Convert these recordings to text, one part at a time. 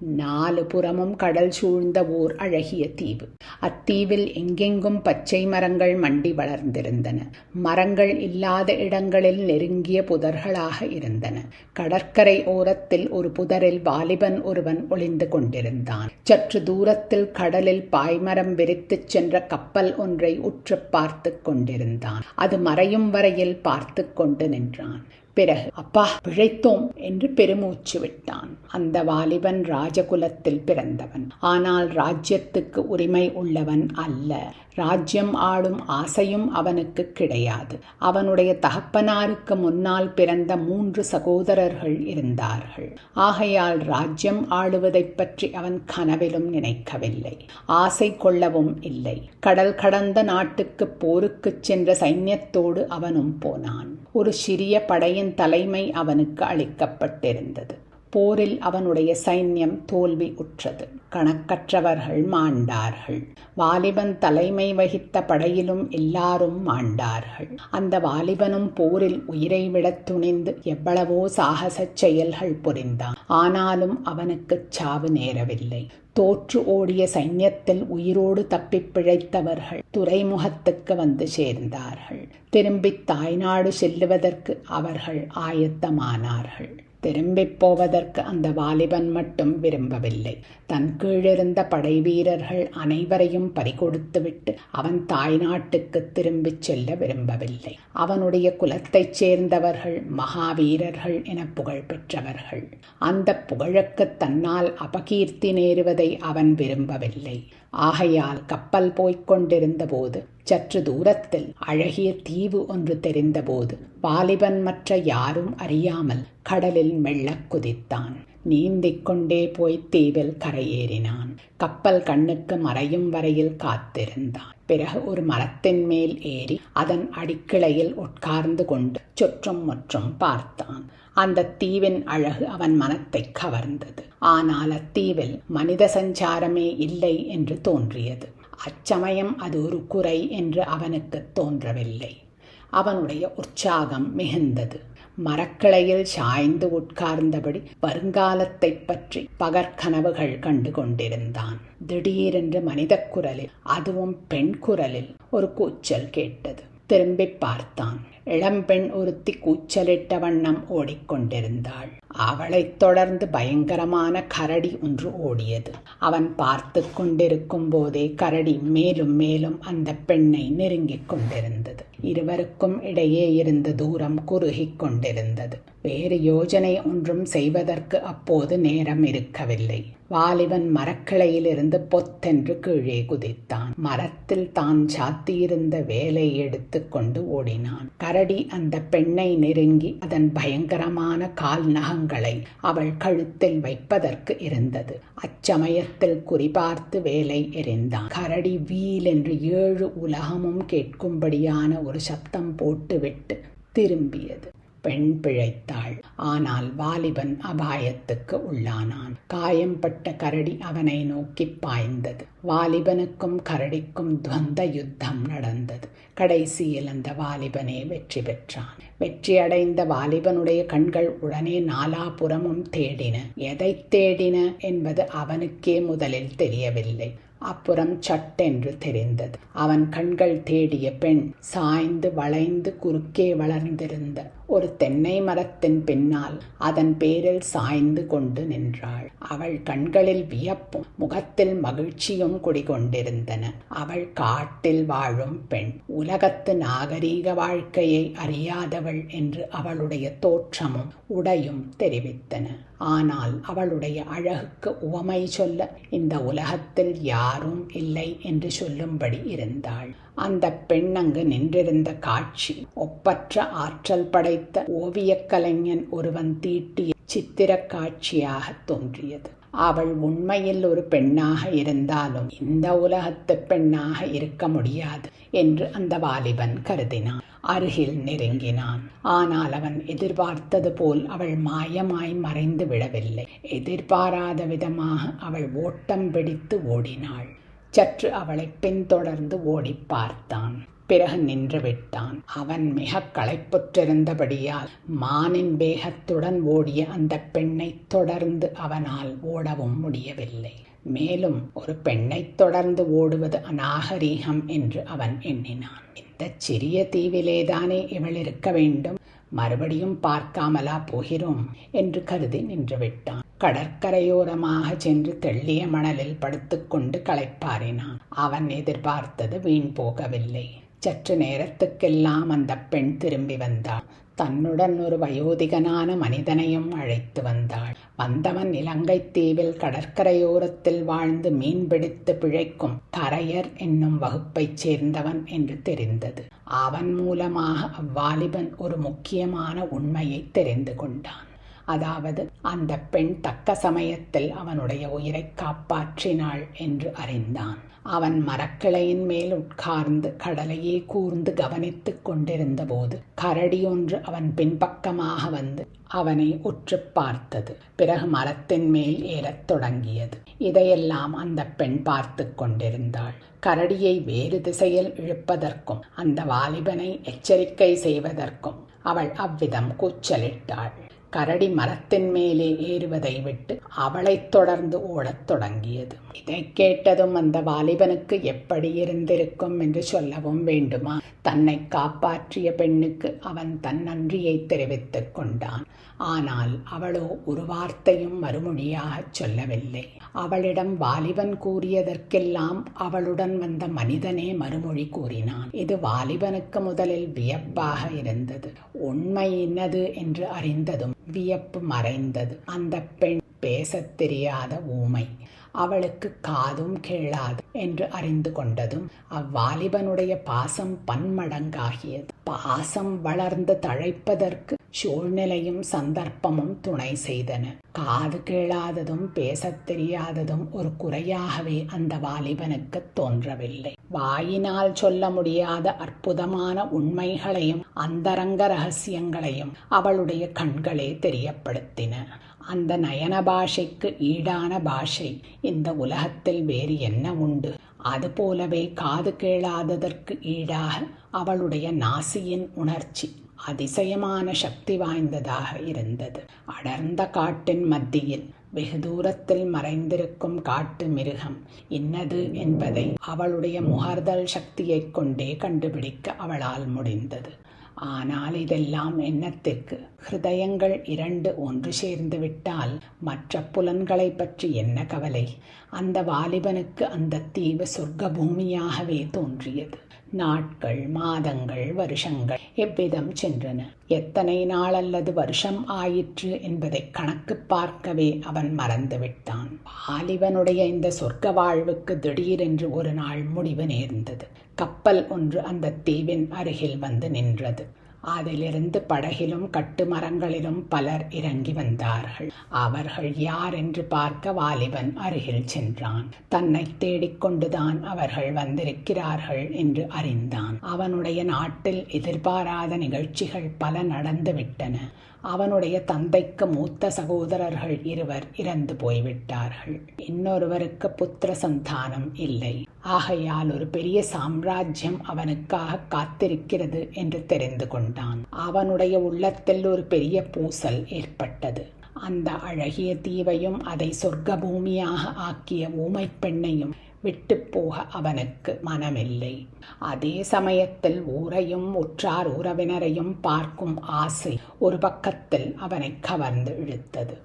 நாலு புறமும் கடல் சூழ்ந்த ஓர் அழகிய தீவு. அத்தீவில் எங்கெங்கும் பச்சை மரங்கள் மண்டி வளர்ந்திருந்தன. மரங்கள் இல்லாத இடங்களில் நெருங்கிய புதர்களாக இருந்தன. கடற்கரை ஓரத்தில் ஒரு புதரில் வாலிபன் ஒருவன் ஒளிந்து கொண்டிருந்தான். சற்று தூரத்தில் கடலில் பாய்மரம் விரித்துச் சென்ற கப்பல் ஒன்றை உற்று பார்த்து கொண்டிருந்தான். அது மறையும் வரையில் பார்த்து கொண்டு நின்றான். பிறகு அப்பா பிழைத்தோம் என்று பெருமூச்சு விட்டான். அந்த வாலிபன் ராஜகுலத்தில் பிறந்தவன். ஆனால் ராஜ்யத்துக்கு உரிமை உள்ளவன் அல்ல. ராஜ்யம் ஆளும் ஆசையும் அவனுக்கு கிடையாது. அவனுடைய தகப்பனாருக்கு முன்னால் பிறந்த மூன்று சகோதரர்கள் இருந்தார்கள். ஆகையால் ராஜ்யம் ஆளுவதைப் பற்றி அவன் கனவிலும் நினைக்கவில்லை. ஆசை கொள்ளவும் இல்லை. கடல் கடந்த நாட்டுக்கு போருக்குச் சென்ற சைன்யத்தோடு அவனும் போனான். ஒரு சிறிய படையின் தலைமை அவனுக்கு அளிக்கப்பட்டிருந்தது. போரில் அவனுடைய சைன்யம் தோல்வி உற்றது. கணக்கற்றவர்கள் மாண்டார்கள். வாலிபன் தலைமை வகித்த படையிலும் எல்லாரும் மாண்டார்கள். அந்த வாலிபனும் போரில் உயிரை விடத் துணிந்து எவ்வளவோ சாகச செயல்கள் புரிந்தான். ஆனாலும் அவனுக்கு சாவு நேரவில்லை. தோற்று ஓடிய சைன்யத்தில் உயிரோடு தப்பிப் பிழைத்தவர்கள் துறைமுகத்துக்கு வந்து சேர்ந்தார்கள். திரும்பி தாய்நாடு செல்லுவதற்கு அவர்கள் ஆயத்தமானார்கள். திரும்பிப் போவதற்கு அந்த வாலிபன் மட்டும் விரும்பவில்லை. தன் கீழிருந்த படை வீரர்கள் அனைவரையும் பறிகொடுத்துவிட்டு அவன் தாய்நாட்டுக்கு திரும்பிச் செல்ல விரும்பவில்லை. அவனுடைய குலத்தைச் சேர்ந்தவர்கள் மகாவீரர்கள் என புகழ் பெற்றவர்கள். அந்த புகழுக்கு தன்னால் அபகீர்த்தி நேருவதை அவன் விரும்பவில்லை. ஆகையால் கப்பல் போய்க் கொண்டிருந்த போது சற்று தூரத்தில் அழகிய தீவு ஒன்று தெரிந்தபோது வாலிபன் மற்ற யாரும் அறியாமல் கடலில் மெல்லக் குதித்தான். நீந்திக் கொண்டே போய் தீவில் கரையேறினான். கப்பல் கண்ணுக்கு மறையும் வரையில் காத்திருந்தான். பிறகு ஒரு மரத்தின் மேல் ஏறி அதன் அடிக்கிளையில் உட்கார்ந்து கொண்டு சுற்றும் முற்றும் பார்த்தான். அந்த தீவின் அழகு அவன் மனத்தை கவர்ந்தது. ஆனால் அத்தீவில் மனித சஞ்சாரமே இல்லை என்று தோன்றியது. அச்சமயம் அது ஒரு குறை என்று அவனுக்கு தோன்றவில்லை. அவனுடைய உற்சாகம் மிகுந்தது. மரக்கிளையில் சாய்ந்து உட்கார்ந்தபடி வருங்காலத்தைப் பற்றி பகற்கனவுகள் கண்டு கொண்டிருந்தான். திடீரென்று மனித குரலில் அதுவும் பெண் குரலில் ஒரு கூச்சல் கேட்டது. திரும்பி பார்த்தான். இளம்பெண் ஒருத்தி கூச்சலிட்ட வண்ணம் ஓடிக்கொண்டிருந்தாள். அவளைத் தொடர்ந்து பயங்கரமான கரடி ஒன்று ஓடியது. அவன் பார்த்து கொண்டிருக்கும் போதே கரடி மேலும் மேலும் அந்த பெண்ணை நெருங்கிக் கொண்டிருந்தது. இருவருக்கும் இடையே இருந்த தூரம் குறுகிக் கொண்டிருந்தது. வேறு யோஜனை ஒன்றும் செய்வதற்கு அப்போது நேரம் இருக்கவில்லை. வாலிபன் மரக்கிளையிலிருந்து பொத்தென்று கீழே குதித்தான். மரத்தில் தான் சாத்தியிருந்த வேலை எடுத்துக்கொண்டு ஓடினான். கரடி அந்த பெண்ணை நெருங்கி அதன் பயங்கரமான கால் நகங்களை அவள் கழுத்தில் வைப்பதற்கு இருந்தது. அச்சமயத்தில் குறிபார்த்து வேலை எறிந்தான். கரடி வீல் என்று ஏழு உலகமும் கேட்கும்படியான ஒரு சப்தம் போட்டுவிட்டு திரும்பியது. பெண் பிழைத்தாள். ஆனால் வாலிபன் அபாயத்துக்கு உள்ளானான். காயம்பட்ட கரடி அவனை நோக்கி பாய்ந்தது. வாலிபனுக்கும் கரடிக்கும் துவந்த யுத்தம் நடந்தது. கடைசியில் அந்த வாலிபனே வெற்றி பெற்றான். வெற்றியடைந்த வாலிபனுடைய கண்கள் உடனே நாலாபுறமும் தேடின. எதை தேடின என்பது அவனுக்கே முதலில் தெரியவில்லை. அப்புறம் சட்டென்று தெரிந்தது. அவன் கண்கள் தேடிய பெண் சாய்ந்து வளைந்து குறுக்கே வளர்ந்திருந்த ஒரு தென்னை மரத்தின் பின்னால் அதன் பேரில் சாய்ந்து கொண்டு நின்றாள். அவள் கண்களில் வியப்பும் முகத்தில் மகிழ்ச்சியும் குடிகொண்டிருந்தன. அவள் காட்டில் வாழும் பெண் உலகத்து நாகரீக வாழ்க்கையை அறியாதவள் என்று அவளுடைய தோற்றமும் உடையும் தெரிவித்தன. ஆனால் அவளுடைய அழகுக்கு உவமை சொல்ல இந்த உலகத்தில் யாரும் இல்லை என்று சொல்லும்படி இருந்தாள். அந்த பெண் அங்கு நின்றிருந்த காட்சி ஒப்பற்ற ஆற்றல் படைத்த ஓவியக் கலைஞன் ஒருவன் தீட்டிய சித்திர காட்சியாக தோன்றியது. அவள் உண்மையில் ஒரு பெண்ணாக இருந்தாலும் இந்த உலகத்து பெண்ணாக இருக்க முடியாது என்று அந்த வாலிபன் கருதினான். அருகில் நெருங்கினான். ஆனால் அவன் எதிர்பார்த்தது போல் அவள் மாயமாய் மறைந்து விடவில்லை. எதிர்பாராத விதமாக அவள் ஓட்டம் பிடித்து ஓடினாள். சற்று அவளை பின்தொடர்ந்து ஓடி பார்த்தான். பிறகு நின்றுவிட்டான். அவன் மிக களைப்புற்றிருந்தபடியால் மானின் வேகத்துடன் ஓடிய அந்த பெண்ணை தொடர்ந்து அவனால் ஓடவும் முடியவில்லை. மேலும் ஒரு பெண்ணைத் தொடர்ந்து ஓடுவது அநாகரீகம் என்று அவன் எண்ணினான். இந்த சிறிய தீவிலேதானே இவள் இருக்க வேண்டும்? மறுபடியும் பார்க்காமலா போகிறோம்? என்று கருதி நின்றுவிட்டான். கடற்கரையோரமாக சென்று தெள்ளிய மணலில் படுத்துக்கொண்டு களைப்பாரினான் அவன் எதிர்பார்த்தது வீண் போகவில்லை. சற்று நேரத்துக்கெல்லாம் அந்த பெண் திரும்பி வந்தாள். தன்னுடன் ஒரு வயோதிகனான மனிதனையும் அழைத்து வந்தாள். வந்தவன் இலங்கை தீவில் கடற்கரையோரத்தில் வாழ்ந்து மீன்பிடித்து பிழைக்கும் தரையர் என்னும் வகுப்பைச் சேர்ந்தவன் என்று தெரிந்தது. அவன் மூலமாக அவ்வாலிபன் ஒரு முக்கியமான உண்மையை தெரிந்து கொண்டான். அதாவது அந்த பெண் தக்க சமயத்தில் அவனுடைய உயிரை காப்பாற்றினாள் என்று அறிந்தான். அவன் மரக்கிளையின் மேல் உட்கார்ந்து கடலையே கூர்ந்து கவனித்துக் கொண்டிருந்த போது கரடி ஒன்று அவன் பின்பக்கமாக வந்து அவனை உற்று பார்த்தது. பிறகு மரத்தின் மேல் ஏறத் தொடங்கியது. இதையெல்லாம் அந்த பெண் பார்த்து கொண்டிருந்தாள். கரடியை வேறு திசையில் இழுப்பதற்கும் அந்த வாலிபனை எச்சரிக்கை செய்வதற்கும் அவள் அவ்விதம் கூச்சலிட்டாள். கரடி மரத்தின் மேலே ஏறுவதை விட்டு அவளைத் தொடர்ந்து ஓடத் தொடங்கியது. இதை கேட்டதும் அந்த வாலிபனுக்கு எப்படி இருந்திருக்கும் என்று சொல்லவும் வேண்டுமா? தன்னை காப்பாற்றிய பெண்ணுக்கு அவன் தன் நன்றியை தெரிவித்துக் கொண்டான். ஆனால் அவளோ ஒரு வார்த்தையும் மறுமொழியாகச் சொல்லவில்லை. அவளிடம் வாலிபன் கூறியதற்கெல்லாம் அவளுடன் வந்த மனிதனே மறுமொழி கூறினான். இது வாலிபனுக்கு முதலில் வியப்பாக இருந்தது. உண்மை என்னது என்று அறிந்ததும் வியப்பு மறைந்தது. அந்த பெண் பேசத் தெரியாத ஊமை. அவளுக்கு காதும் கேளாது என்று அறிந்து கொண்டதும் அவ்வாலிபனுடைய பாசம் பன்மடங்காகியது. பாசம் வளர்ந்து தழைப்பதற்கு சூழ்நிலையும் சந்தர்ப்பமும் துணை செய்தன. காது கேளாததும் பேசத் தெரியாததும் ஒரு குறையாகவே அந்த வாலிபனுக்கு தோன்றவில்லை. வாயினால் சொல்ல முடியாத அற்புதமான உண்மைகளையும் அந்தரங்க ரகசியங்களையும் அவளுடைய கண்களே தெரியப்படுத்தின. அந்த நயன பாஷைக்கு ஈடான பாஷை. இந்த உலகத்தில் வேறு என்ன உண்டு? அதுபோலவே காது கேளாததற்கு ஈடாக அவளுடைய நாசியின் உணர்ச்சி அதிசயமான சக்தி வாய்ந்ததாக இருந்தது. அடர்ந்த காட்டின் மத்தியில் வெகு தூரத்தில் மறைந்திருக்கும் காட்டு மிருகம் இன்னது என்பதை அவளுடைய முகர்தல் சக்தியைக் கொண்டே கண்டுபிடிக்க அவளால் முடிந்தது. ஆனால் இதெல்லாம் என்னத்திற்கு ஹிருதயங்கள் இரண்டு ஒன்று சேர்ந்து விட்டால் மற்ற புலன்களை பற்றி என்ன கவலை? அந்த வாலிபனுக்கு அந்த தீவு சொர்க்க பூமியாகவே தோன்றியது. நாட்கள் மாதங்கள் வருஷங்கள் எவ்விதம் சென்றன? எத்தனை நாள் அல்லது வருஷம் ஆயிற்று என்பதை கணக்கு பார்க்கவே அவன் மறந்துவிட்டான் வாலிபனுடைய இந்த சொர்க்க வாழ்வுக்கு திடீரென்று ஒரு நாள் முடிவு நேர்ந்தது. கப்பல் ஒன்று அந்த தீவின் அருகில் வந்து நின்றது. அதிலிருந்து படகிலும் கட்டுமரங்களிலும் பலர் இறங்கி வந்தார்கள். அவர்கள் யார் என்று பார்க்க வாலிபன் அருகில் சென்றான். தன்னை தேடிக்கொண்டுதான் அவர்கள் வந்திருக்கிறார்கள் என்று அறிந்தான். அவனுடைய நாட்டில் எதிர்பாராத நிகழ்ச்சிகள் பல நடந்துவிட்டன அவனுடைய தந்தைக்கு மூத்த சகோதரர்கள் இருவர் இறந்து போய்விட்டார்கள். இன்னொருவருக்கு புத்திர சந்தானம் இல்லை. ஆகையால் ஒரு பெரிய சாம்ராஜ்யம் அவனுக்காக காத்திருக்கிறது என்று தெரிந்து கொண்டான். அவனுடைய உள்ளத்தில் ஒரு பெரிய பூசல் ஏற்பட்டது. அந்த அழகிய தீவையும் அதை சொர்க்க பூமியாக ஆக்கிய ஊமை பெண்ணையும் விட்டு போக அவனுக்கு மனமில்லை. அதே சமயத்தில் ஊரையும் உற்றார் உறவினரையும் பார்க்கும் ஆசை ஒரு பக்கத்தில் அவனை கவர்ந்து இழுத்தது.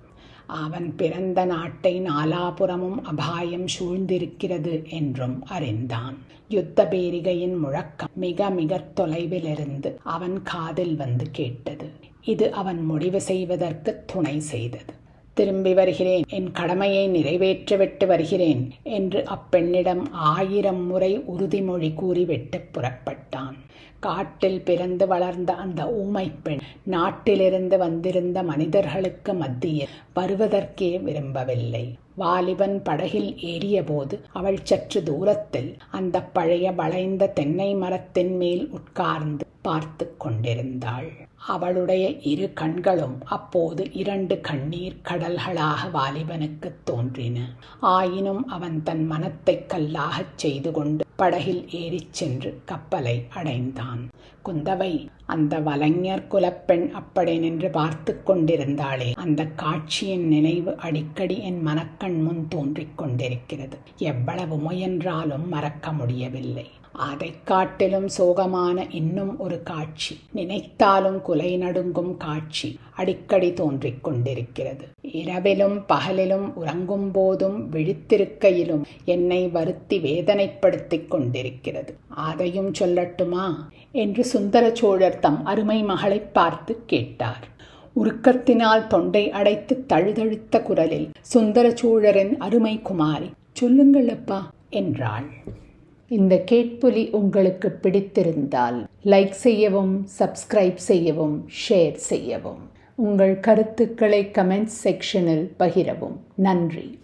அவன் பிறந்த நாட்டை நாலாபுறமும் அபாயம் சூழ்ந்திருக்கிறது என்றும் அறிந்தான். யுத்த பேரிகையின் முழக்கம் மிக மிக தொலைவிலிருந்து அவன் காதில் வந்து கேட்டது. இது அவன் முடிவு செய்வதற்கு துணை செய்தது. திரும்பி வருகிறேன். என் கடமையை நிறைவேற்றிவிட்டு வருகிறேன் என்று அப்பெண்ணிடம் ஆயிரம் முறை உறுதிமொழி கூறிவிட்டு புறப்பட்டான். காட்டில் பிறந்து வளர்ந்த அந்த ஊமை பெண் நாட்டிலிருந்து வந்திருந்த மனிதர்களுக்கு மத்தியில் வருவதற்கே விரும்பவில்லை. வாலிபன் படகில் ஏறியபோது அவள் சற்று தூரத்தில் அந்த பழைய வளைந்த தென்னை மரத்தின் மேல் உட்கார்ந்து பார்த்து கொண்டிருந்தாள். அவளுடைய இரு கண்களும் அப்போது இரண்டு கண்ணீர் கடல்களாக வாலிபனுக்கு தோன்றின. ஆயினும் அவன் தன் மனத்தை கல்லாகச் செய்து கொண்டு படகில் ஏறிச் சென்று கப்பலை அடைந்தான். குந்தவை அந்த வலைஞர் குலப்பெண் அப்படி நின்று பார்த்து கொண்டிருந்தாளே. அந்த காட்சியின் நினைவு அடிக்கடி என் மனக்கண் முன் தோன்றிக் கொண்டிருக்கிறது. எவ்வளவு முயன்றாலும் மறக்க முடியவில்லை. அதைக் காட்டிலும் சோகமான இன்னும் ஒரு காட்சி. நினைத்தாலும் குலை நடுங்கும் காட்சி அடிக்கடி தோன்றிக் கொண்டிருக்கிறது. இரவிலும் பகலிலும் உறங்கும் போதும் விழித்திருக்கையிலும் என்னை வருத்தி வேதனைப்படுத்திக் கொண்டிருக்கிறது. அதையும் சொல்லட்டுமா? என்று சுந்தர சோழர் தம் அருமை மகளை பார்த்து கேட்டார். உருக்கத்தினால் தொண்டை அடைத்து தழுதழுத்த குரலில் சுந்தர சோழரின் அருமை குமாரி சொல்லுங்கள் அப்பா என்றாள். இந்த கேட்பொலி உங்களுக்கு பிடித்திருந்தால் லைக் செய்யவும் சப்ஸ்கிரைப் செய்யவும் ஷேர் செய்யவும். உங்கள் கருத்துக்களை கமெண்ட் செக்ஷனில் பகிரவும். நன்றி.